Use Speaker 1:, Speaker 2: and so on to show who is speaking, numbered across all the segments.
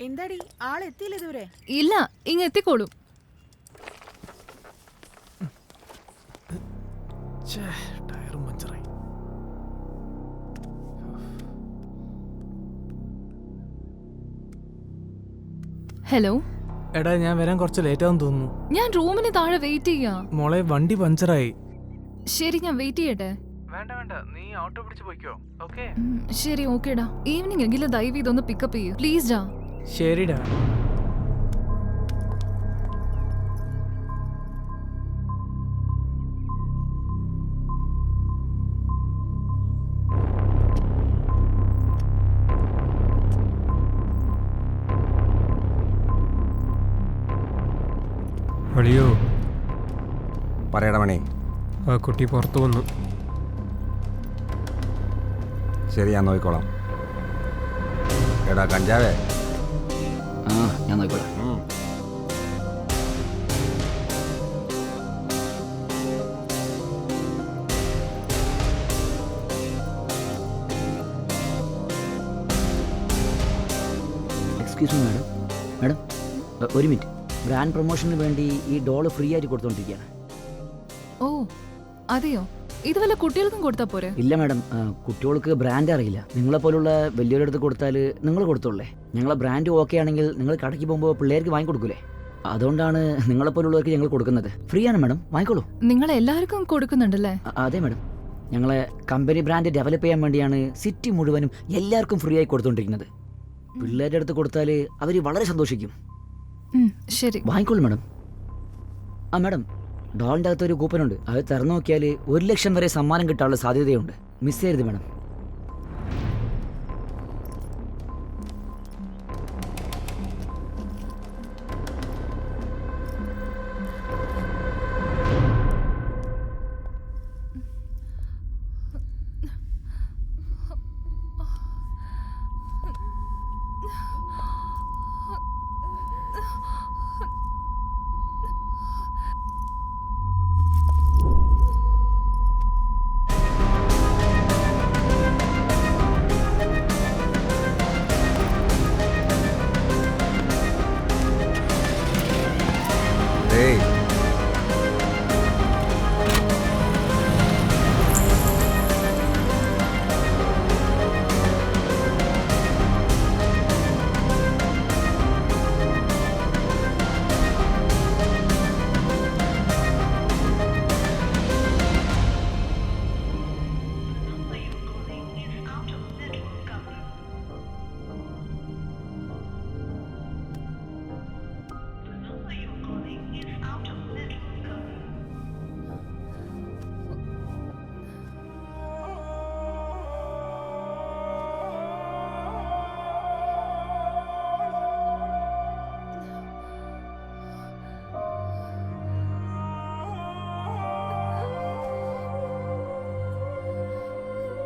Speaker 1: എന്താടി? ആൾ എത്തിയില്ല ഇതുവരെ?
Speaker 2: ഇല്ല ഇങ്ങ് എത്തിക്കോളൂ.
Speaker 3: ടയറും പഞ്ചറായി.
Speaker 2: ഹലോ?
Speaker 3: എടാ ഞാൻ വരാൻ കുറച്ച് ലേറ്റ് ആവും തോന്നുന്നു.
Speaker 2: ഞാൻ റൂമിന് താഴെ വെയിറ്റ് ചെയ്യാ.
Speaker 3: മോളെ വണ്ടി പഞ്ചറായി.
Speaker 2: ശരി ഞാൻ വെയിറ്റ് ചെയ്യട്ടെ.
Speaker 3: വേണ്ട വേണ്ട. നീ ഓട്ടോ പിടിച്ച് പോയിക്കോ. ഓക്കേ
Speaker 2: ശരി ഓക്കേടാ ഈവനിംഗ് എങ്കിലും ദയവ് ഇതൊന്ന് പിക്കപ്പ് ചെയ്യൂ. പ്ലീസ് ഡാ.
Speaker 3: ശരിടാ.
Speaker 4: അളിയോ.
Speaker 5: പറയട മണി.
Speaker 4: ആ കുട്ടി പുറത്തു വന്നു.
Speaker 5: ശരി ഞാൻ നോക്കിക്കോളാം. എടാ കഞ്ചാവേ.
Speaker 6: ആ ഞാൻ നോക്കിക്കോളാം എക്സ്ക്യൂസ് മീ മാഡം മാഡം ഒരു മിനിറ്റ് ബ്രാൻഡ് പ്രൊമോഷന് വേണ്ടി ഈ ഡോൾ ഫ്രീ ആയിട്ട് കൊടുത്തുകൊണ്ടിരിക്കുകയാണ്
Speaker 2: ഓ അതെയോ? ഇത് വല്ല കുട്ടികൾക്കും കൊടുത്താ പോരെ?
Speaker 6: ഇല്ല മാഡം കുട്ടികൾക്ക് ബ്രാൻഡ് അറിയില്ല. നിങ്ങളെ പോലുള്ള വലിയൊരിടത്ത് കൊടുത്താൽ നിങ്ങൾ കൊടുത്തോളേ. ഞങ്ങളെ ബ്രാൻഡ് ഓക്കെ ആണെങ്കിൽ നിങ്ങൾ കടയ്ക്ക് പോകുമ്പോൾ പിള്ളേർക്ക് വാങ്ങിക്കൊടുക്കൂലേ അതുകൊണ്ടാണ് നിങ്ങളെ പോലുള്ളവർക്ക് ഞങ്ങൾ കൊടുക്കുന്നത്. ഫ്രീ ആണ് മാഡം വാങ്ങിക്കോളൂ.
Speaker 2: നിങ്ങൾ എല്ലാവർക്കും കൊടുക്കുന്നുണ്ടല്ലേ?
Speaker 6: അതെ മാഡം. ഞങ്ങളെ കമ്പനി ബ്രാൻഡ് ഡെവലപ്പ് ചെയ്യാൻ വേണ്ടിയാണ് സിറ്റി മുഴുവനും എല്ലാവർക്കും ഫ്രീ ആയി കൊടുത്തോണ്ടിരിക്കുന്നത്. പിള്ളേരുടെ അടുത്ത് കൊടുത്താൽ അവർ വളരെ സന്തോഷിക്കും.
Speaker 2: ശരി.
Speaker 6: വാങ്ങിക്കോളൂ മാഡം. ആ മാഡം ഡോളിന്റെ അകത്ത് ഒരു കൂപ്പൺ ഉണ്ട് അത് തുറന്നു നോക്കിയാൽ ഒരു ലക്ഷം വരെ സമ്മാനം കിട്ടാനുള്ള സാധ്യതയുണ്ട്. മിസ് ചെയ്യരുത് മാഡം.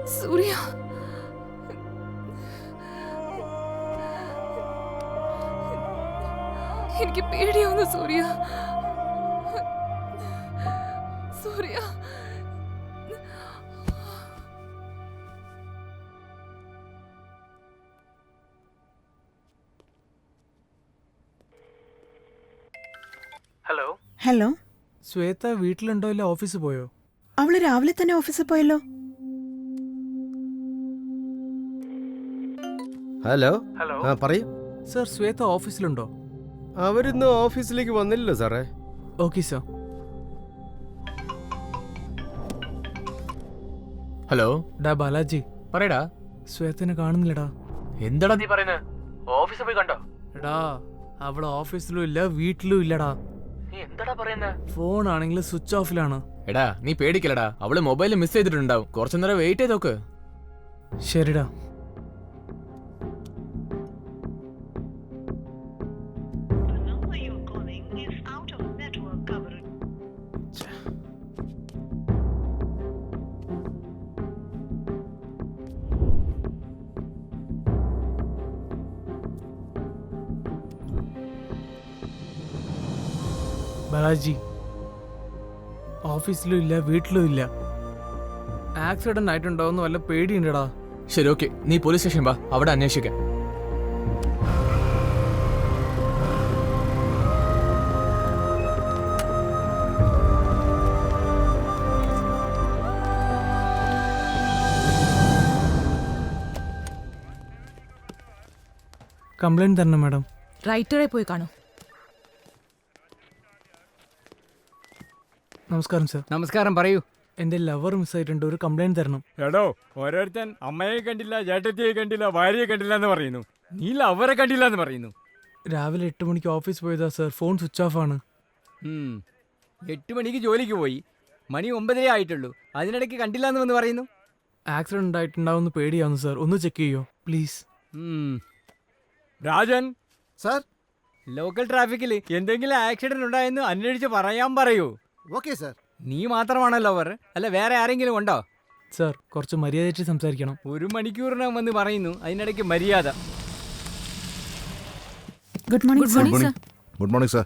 Speaker 2: സൂര്യ. എനിക്ക് പേടിയാവുന്നു സൂര്യ. സൂര്യ.
Speaker 3: ഹലോ
Speaker 1: ഹലോ
Speaker 3: ശ്വേത വീട്ടിലുണ്ടോ ഇല്ല ഓഫീസിൽ പോയോ?
Speaker 1: അവൾ രാവിലെ തന്നെ ഓഫീസിൽ പോയല്ലോ.
Speaker 7: ഹലോ
Speaker 3: ഹലോ
Speaker 7: ആ പറയൂ.
Speaker 3: സർ ശ്വേത ഓഫീസിലുണ്ടോ?
Speaker 7: അവരിന്ന് ഓഫീസിലേക്ക് വന്നില്ലല്ലോ സാറേ.
Speaker 3: ഓക്കെ സർ
Speaker 8: ഹലോ
Speaker 3: ഡാ ബാലാജി.
Speaker 8: പറയടാ.
Speaker 3: ശ്വേതനെ കാണുന്നില്ലടാ.
Speaker 8: എന്താടാ നീ പറയുന്നത് ഓഫീസിൽ പോയി കണ്ടോ?
Speaker 3: എടാ അവൾ ഓഫീസിലും ഇല്ല വീട്ടിലും ഇല്ലടാ.
Speaker 8: നീ എന്താടാ പറയുന്നത്
Speaker 3: ഫോൺ ആണെങ്കിൽ സ്വിച്ച് ഓഫിലാണ്.
Speaker 8: എടാ നീ പേടിക്കലടാ അവൾ മൊബൈൽ മിസ് ചെയ്തിട്ടുണ്ടാവും. കുറച്ചു നേരം വെയിറ്റ് ചെയ്ത് നോക്ക്.
Speaker 3: ശരിടാ. ബാലാജി. ഓഫീസിലും ഇല്ല വീട്ടിലും ഇല്ല. ആക്സിഡന്റ് ആയിട്ടുണ്ടാവുന്ന വല്ല പേടിയുണ്ടടാ.
Speaker 8: ശരി ഓക്കെ. നീ പോലീസ് സ്റ്റേഷൻ വാ. അവിടെ അന്വേഷിക്കാം.
Speaker 3: കംപ്ലൈന്റ് തരണം മാഡം.
Speaker 1: റൈറ്ററെ പോയി കാണും.
Speaker 3: നമസ്കാരം സർ.
Speaker 9: നമസ്കാരം പറയൂ.
Speaker 3: എന്റെ ലവർ മിസ്സായിട്ടുണ്ട് ഒരു കംപ്ലൈന്റ് തരണം.
Speaker 9: എടോ ഓരോരുത്തൻ അമ്മയെ കണ്ടില്ല ചേട്ടത്തിയെ കണ്ടില്ല ഭാര്യയെ കണ്ടില്ല എന്ന് പറയുന്നു. നീ ലവറെ കണ്ടില്ല എന്ന് പറയുന്നു.
Speaker 3: രാവിലെ എട്ട് മണിക്ക് ഓഫീസ് പോയതാ സർ. ഫോൺ സ്വിച്ച് ഓഫ് ആണ്.
Speaker 9: ഉം. എട്ട് മണിക്ക് ജോലിക്ക് പോയി. മണി ഒമ്പതരേ ആയിട്ടുള്ളൂ. അതിനിടയ്ക്ക് കണ്ടില്ല എന്ന് വന്ന് പറയുന്നു.
Speaker 3: ആക്സിഡന്റ് ഉണ്ടായിട്ടുണ്ടാവുന്ന പേടിയാവുന്നു സർ. ഒന്ന് ചെക്ക് ചെയ്യോ? പ്ലീസ്
Speaker 9: ഉം. രാജൻ?
Speaker 7: സർ
Speaker 9: ലോക്കൽ ട്രാഫിക്കിൽ എന്തെങ്കിലും ആക്സിഡന്റ് ഉണ്ടായെന്ന് അന്വേഷിച്ച് പറയാൻ പറയൂ.
Speaker 7: ഓക്കെ സാർ
Speaker 9: നീ മാത്രമാണല്ലോ അവർ. അല്ല വേറെ ആരെങ്കിലും ഉണ്ടോ?
Speaker 3: സർ കുറച്ച് മര്യാദയായിട്ട് സംസാരിക്കണം.
Speaker 9: ഒരു മണിക്കൂറിനകം വന്ന് പറയുന്നു അതിനിടയ്ക്ക് മര്യാദ.
Speaker 1: Good morning
Speaker 2: good morning sir
Speaker 5: good morning sir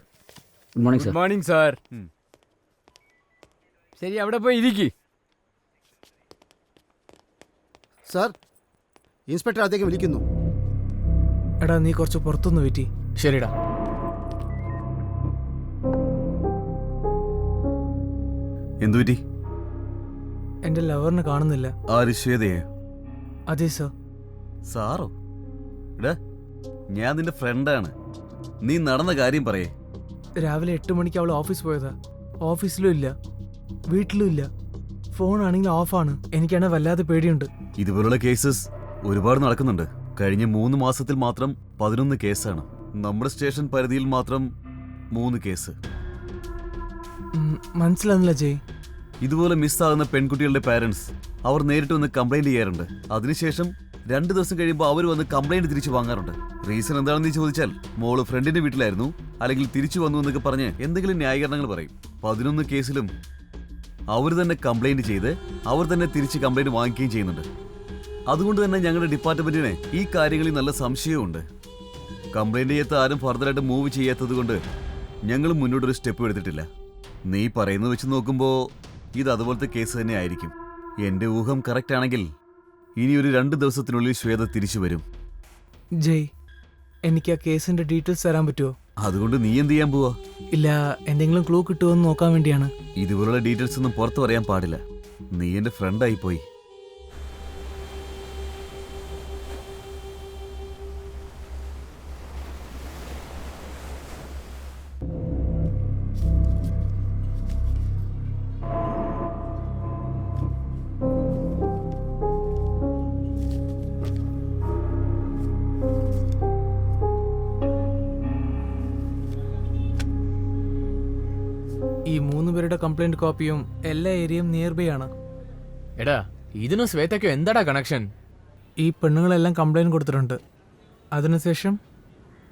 Speaker 6: good morning
Speaker 9: good
Speaker 6: sir
Speaker 9: morning sir ശരി അവിടെ പോയി ഇരിക്കി.
Speaker 7: സാർ ഇൻസ്പെക്ടർ അദ്ദേഹം വിളിക്കുന്നു.
Speaker 3: എടാ നീ കുറച്ച് പുറത്തുനിന്ന് പറ്റി
Speaker 8: ശരിടാ.
Speaker 10: എന്തുപറ്റി
Speaker 3: എന്റെ ലവറിനെ കാണുന്നില്ല.
Speaker 10: ആര് ശ്വേതയെ?
Speaker 3: അതെ സർ.
Speaker 10: സാറോ? എടാ ഞാൻ നിന്റെ ഫ്രണ്ടാണ്. നീ നടന്ന കാര്യം പറയേ.
Speaker 3: രാവിലെ എട്ട് മണിക്ക് അവൾ ഓഫീസ് പോയതാ. ഓഫീസിലും ഇല്ല. വീട്ടിലും ഇല്ല. ഫോൺ ആണെങ്കിൽ ഓഫാണ് എനിക്കാണെ വല്ലാതെ പേടിയുണ്ട്.
Speaker 10: ഇതുപോലുള്ള കേസസ് ഒരുപാട് നടക്കുന്നുണ്ട്. കഴിഞ്ഞ മൂന്ന് മാസത്തിൽ മാത്രം പതിനൊന്ന് കേസാണ് നമ്മുടെ സ്റ്റേഷൻ പരിധിയിൽ മാത്രം മൂന്ന് കേസ്
Speaker 3: മനസ്സിലാകുന്നില്ല ജയ്.
Speaker 10: ഇതുപോലെ മിസ്സാകുന്ന പെൺകുട്ടികളുടെ പാരന്റ്സ് അവർ നേരിട്ട് വന്ന് കംപ്ലൈന്റ് ചെയ്യാറുണ്ട്. അതിനുശേഷം രണ്ട് ദിവസം കഴിയുമ്പോൾ അവർ വന്ന് കംപ്ലൈന്റ് തിരിച്ചു വാങ്ങാറുണ്ട്. റീസൺ എന്താണെന്ന് ചോദിച്ചാൽ മോൾ ഫ്രണ്ടിന്റെ വീട്ടിലായിരുന്നു. അല്ലെങ്കിൽ തിരിച്ചു വന്നു എന്നൊക്കെ പറഞ്ഞ് എന്തെങ്കിലും ന്യായീകരണങ്ങൾ പറയും. പതിനൊന്ന് കേസിലും അവർ തന്നെ കംപ്ലൈന്റ് ചെയ്ത് അവർ തന്നെ തിരിച്ച് കംപ്ലൈന്റ് വാങ്ങിക്കുകയും ചെയ്യുന്നുണ്ട്. അതുകൊണ്ട് തന്നെ ഞങ്ങളുടെ ഡിപ്പാർട്ട്മെന്റിന് ഈ കാര്യങ്ങളിൽ നല്ല സംശയമുണ്ട് കംപ്ലൈന്റ് ചെയ്യാത്ത ആരും ഫർദറായിട്ട് മൂവ് ചെയ്യാത്തത് കൊണ്ട് ഞങ്ങൾ മുന്നോട്ടൊരു സ്റ്റെപ്പ് എടുത്തിട്ടില്ല. നീ പറയുന്നത് വെച്ച് നോക്കുമ്പോൾ ഇത് അതുപോലത്തെ കേസ് തന്നെ ആയിരിക്കും. എന്റെ ഊഹം കറക്റ്റ് ആണെങ്കിൽ ഇനി ഒരു രണ്ട് ദിവസത്തിനുള്ളിൽ ശ്വേത തിരിച്ചു വരും.
Speaker 3: ജയ് എനിക്ക് ആ കേസിന്റെ ഡീറ്റെയിൽസ് തരാൻ പറ്റുമോ
Speaker 10: അതുകൊണ്ട് നീ എന്ത് ചെയ്യാൻ പോവാ?
Speaker 3: ഇല്ല എന്തെങ്കിലും ക്ലൂ കിട്ടുമോ എന്ന് നോക്കാൻ വേണ്ടിയാണ്.
Speaker 10: ഇതുപോലുള്ള ഡീറ്റെയിൽസ് ഒന്നും പുറത്തു പറയാൻ പാടില്ല. നീ എന്റെ ഫ്രണ്ടായി പോയി.
Speaker 3: പേരുടെ കംപ്ലൈന്റ് കോപ്പിയും എല്ലാ ഏരിയയും നിയർ ബൈ ആണ്.
Speaker 8: എടാ ഇതിനും ശ്വേതയ്ക്കും എന്താടാ കണക്ഷൻ
Speaker 3: ഈ പെണ്ണുങ്ങളെല്ലാം കംപ്ലൈന്റ് കൊടുത്തിട്ടുണ്ട്. അതിനുശേഷം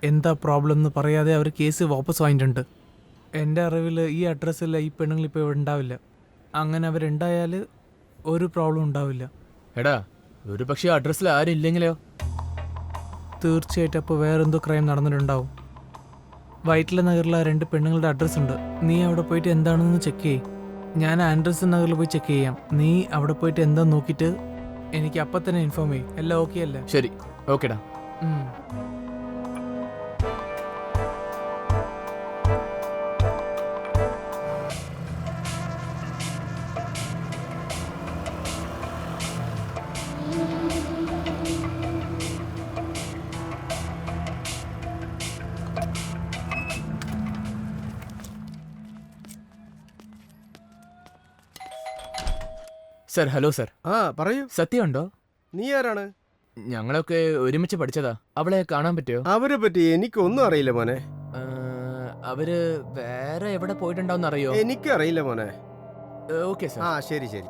Speaker 3: എന്താ പ്രോബ്ലം എന്ന് പറയാതെ അവർ കേസ് വാപ്പസ് വാങ്ങിയിട്ടുണ്ട്. എന്റെ അറിവിൽ ഈ അഡ്രസ്സിൽ ഈ പെണ്ണുങ്ങൾ ഇപ്പോൾ ഇവിടെ ഉണ്ടാവില്ല. അങ്ങനെ അവരുണ്ടായാൽ ഒരു പ്രോബ്ലം ഉണ്ടാവില്ല.
Speaker 8: എടാ ഒരു പക്ഷേ അഡ്രസ്സിൽ ആരും ഇല്ലെങ്കിലോ?
Speaker 3: തീർച്ചയായിട്ടും അപ്പോൾ വേറെന്തോ ക്രൈം നടന്നിട്ടുണ്ടാവും. വൈറ്റില നഗറിലെ രണ്ട് പെണ്ണുങ്ങളുടെ അഡ്രസ്സ് ഉണ്ട്. നീ അവിടെ പോയിട്ട് എന്താണെന്ന് ചെക്ക് ചെയ്യ്. ഞാൻ ആൻഡ്രസൺ നഗറിൽ പോയി ചെക്ക് ചെയ്യാം. നീ അവിടെ പോയിട്ട് എന്താ നോക്കിയിട്ട് എനിക്ക് അപ്പം തന്നെ ഇൻഫോം ചെയ്യും. എല്ലാം ഓക്കെ അല്ലേ?
Speaker 8: ശരി. ഓക്കെടാ സർ ഹലോ സർ.
Speaker 7: ആ പറയൂ.
Speaker 8: സത്യമുണ്ടോ?
Speaker 7: നീ ആരാണ്?
Speaker 8: ഞങ്ങളൊക്കെ ഒരുമിച്ച് പഠിച്ചതാ. അവളെ കാണാൻ പറ്റുമോ
Speaker 7: അവരെ പറ്റി എനിക്കൊന്നും അറിയില്ല മോനെ.
Speaker 8: ആ, അവർ വേറെ എവിടെ പോയിട്ടുണ്ടാവും അറിയോ?
Speaker 7: എനിക്ക് അറിയില്ല മോനെ
Speaker 8: ഓക്കെ സർ.
Speaker 7: ആ ശരി ശരി.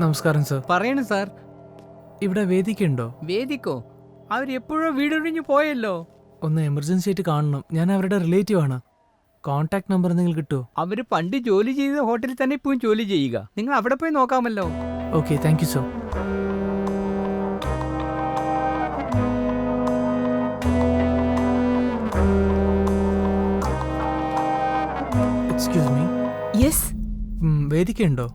Speaker 3: നമസ്കാരം സർ.
Speaker 9: പറയണു സാർ.
Speaker 3: ഇവിടെ വേദിക്കുണ്ടോ?
Speaker 9: വേദിക്കോ? അവരെപ്പോഴോ വീടൊഴിഞ്ഞു പോയല്ലോ.
Speaker 3: ഒന്ന് എമർജൻസി ആയിട്ട് കാണണം. ഞാൻ അവരുടെ റിലേറ്റീവ് ആണ്. കോൺടാക്ട് നമ്പർ എന്തെങ്കിലും കിട്ടുമോ
Speaker 9: അവർ പണ്ട് ജോലി ചെയ്ത ഹോട്ടലിൽ തന്നെ ഇപ്പോഴും ജോലി ചെയ്യുക. നിങ്ങൾ അവിടെ പോയി നോക്കാമല്ലോ.
Speaker 3: Okay thank you sir excuse me
Speaker 1: yes
Speaker 3: വേദിക്കുണ്ടോ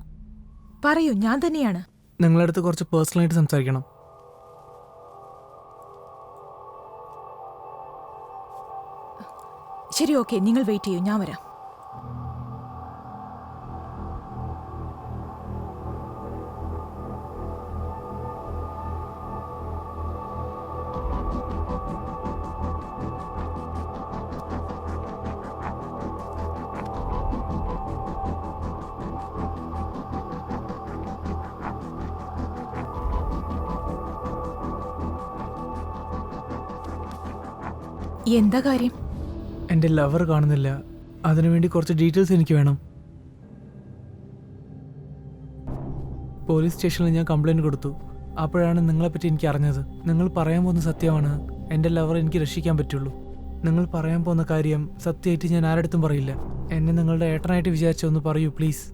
Speaker 1: പറയൂ ഞാൻ തന്നെയാണ്.
Speaker 3: നിങ്ങളടുത്ത് അടുത്ത് കുറച്ച് പേഴ്സണലായിട്ട് സംസാരിക്കണം.
Speaker 1: ശരി ഓക്കെ നിങ്ങൾ വെയിറ്റ് ചെയ്യൂ ഞാൻ വരാം.
Speaker 9: എന്താ കാര്യം?
Speaker 3: എന്റെ ലവർ കാണുന്നില്ല. അതിനുവേണ്ടി കുറച്ച് ഡീറ്റെയിൽസ് എനിക്ക് വേണം. പോലീസ് സ്റ്റേഷനിൽ ഞാൻ കംപ്ലൈന്റ് കൊടുത്തു. അപ്പോഴാണ് നിങ്ങളെപ്പറ്റി എനിക്ക് അറിഞ്ഞത്. നിങ്ങൾ പറയാൻ പോകുന്ന സത്യമാണ്. എന്റെ ലവർ എനിക്ക് രക്ഷിക്കാൻ പറ്റുള്ളൂ. നിങ്ങൾ പറയാൻ പോകുന്ന കാര്യം സത്യമായിട്ട് ഞാൻ ആരടുത്തും പറയില്ല. എന്നെ നിങ്ങളുടെ ഏട്ടനായിട്ട് വിചാരിച്ചൊന്ന് പറയൂ പ്ലീസ്.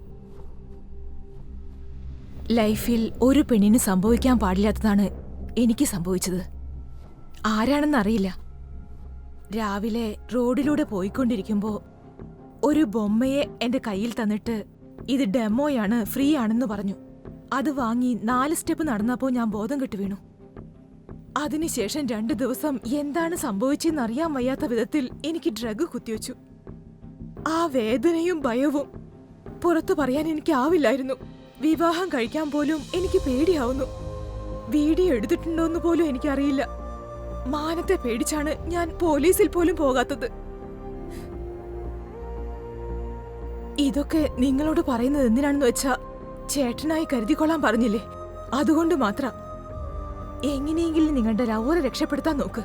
Speaker 9: ലൈഫിൽ ഒരു പെണ്ണിന് സംഭവിക്കാൻ പാടില്ലാത്തതാണ് എനിക്ക് സംഭവിച്ചത്. ആരാണെന്നറിയില്ല രാവിലെ റോഡിലൂടെ പോയിക്കൊണ്ടിരിക്കുമ്പോ ഒരു ബൊമ്മയെ എന്റെ കയ്യിൽ തന്നിട്ട് ഇത് ഡെമോയാണ് ഫ്രീ ആണെന്ന് പറഞ്ഞു. അത് വാങ്ങി നാല് സ്റ്റെപ്പ് നടന്നപ്പോൾ ഞാൻ ബോധം കെട്ട് വീണു. അതിനുശേഷം രണ്ട് ദിവസം എന്താണ് സംഭവിച്ചെന്ന് അറിയാൻ വയ്യാത്ത വിധത്തിൽ എനിക്ക് ഡ്രഗ് കുത്തിവെച്ചു. ആ വേദനയും ഭയവും പുറത്തു പറയാൻ എനിക്ക് ആവില്ലായിരുന്നു. വിവാഹം കഴിക്കാൻ പോലും എനിക്ക് പേടിയാവുന്നു. വീഡിയോ എടുത്തിട്ടുണ്ടോ എന്ന് പോലും എനിക്കറിയില്ല. മാനത്തെ പേടിച്ചാണ് ഞാൻ പോലീസിൽ പോലും പോകാത്തത്. ഇതൊക്കെ നിങ്ങളോട് പറയുന്നത് എന്തിനാണെന്ന് വെച്ചാ ചേട്ടനായി കരുതിക്കൊള്ളാൻ പറഞ്ഞില്ലേ? അതുകൊണ്ട് മാത്ര. എങ്ങനെയെങ്കിലും നിങ്ങളുടെ ലവറെ രക്ഷപ്പെടുത്താൻ നോക്ക്.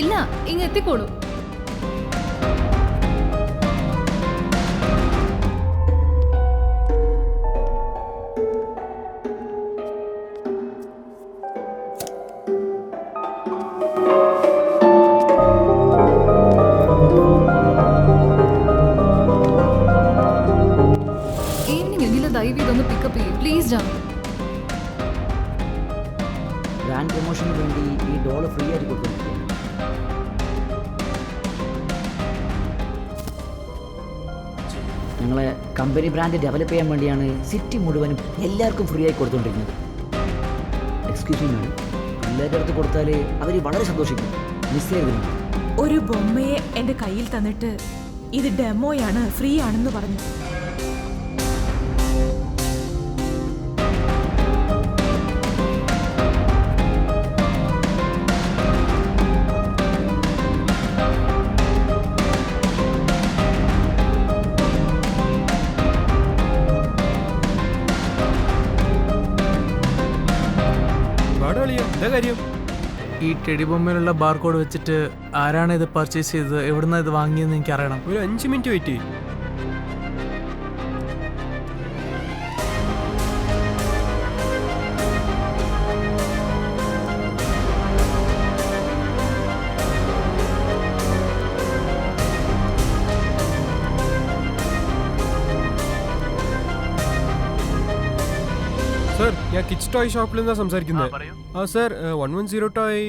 Speaker 2: ഇല്ല ഇങ്ങ്
Speaker 6: ബ്രാൻഡ് ഡെവലപ്പ് ചെയ്യാൻ വേണ്ടിയാണ് സിറ്റി മുഴുവനും എല്ലാവർക്കും ഫ്രീ ആയി കൊടുത്തുകൊണ്ടിരിക്കുന്നത് എക്സ്ക്യൂസ് മീ മാഡം പിള്ളേരുടെ അടുത്ത് കൊടുത്താൽ അവർ വളരെ സന്തോഷിക്കും. മിസ് ചെയ്തിരുന്നു
Speaker 9: ഒരു ബൊമ്മയെ എന്റെ കയ്യിൽ തന്നിട്ട് ഇത് ഡെമോയാണ് ഫ്രീ ആണെന്ന് പറഞ്ഞു.
Speaker 8: കാര്യം?
Speaker 3: ഈ ടെടി ബൊമ്മയിലുള്ള ബാർകോഡ് വെച്ചിട്ട് ആരാണ് ഇത് പർച്ചേസ് ചെയ്തത്? എവിടുന്നാണ് ഇത് വാങ്ങിയതെന്ന് എനിക്ക് അറിയണം
Speaker 8: ഒരു അഞ്ച് മിനിറ്റ് വെയിറ്റ് ചെയ്യ്. ഞാൻ കിച്ച് ടോയ് ഷോപ്പിൽ നിന്നാണ് സംസാരിക്കുന്നത് ആ sir one one zero toy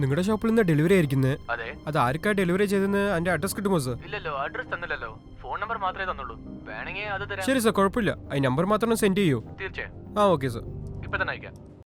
Speaker 8: നിങ്ങളുടെ ഷോപ്പിൽ നിന്ന് ഡെലിവറി ആയിരിക്കുന്നത്
Speaker 4: അതെ.
Speaker 8: ആർക്കാ ഡെലിവറി ചെയ്തെന്ന് എന്റെ അഡ്രസ് കിട്ടുമോ സർ
Speaker 4: ഇല്ലല്ലോ അഡ്രസ് തന്നില്ലല്ലോ. ഫോൺ നമ്പർ മാത്രമേ തന്നുള്ളൂ. വേണമെങ്കിൽ അത്
Speaker 8: ശരി സർ കുഴപ്പമില്ല. ഈ നമ്പർ മാത്രം സെൻഡ് ചെയ്യൂ.
Speaker 4: തീർച്ചയായും.
Speaker 8: ആ ഓക്കെ സർ
Speaker 4: ഇപ്പൊ തന്നെ അയക്കാം.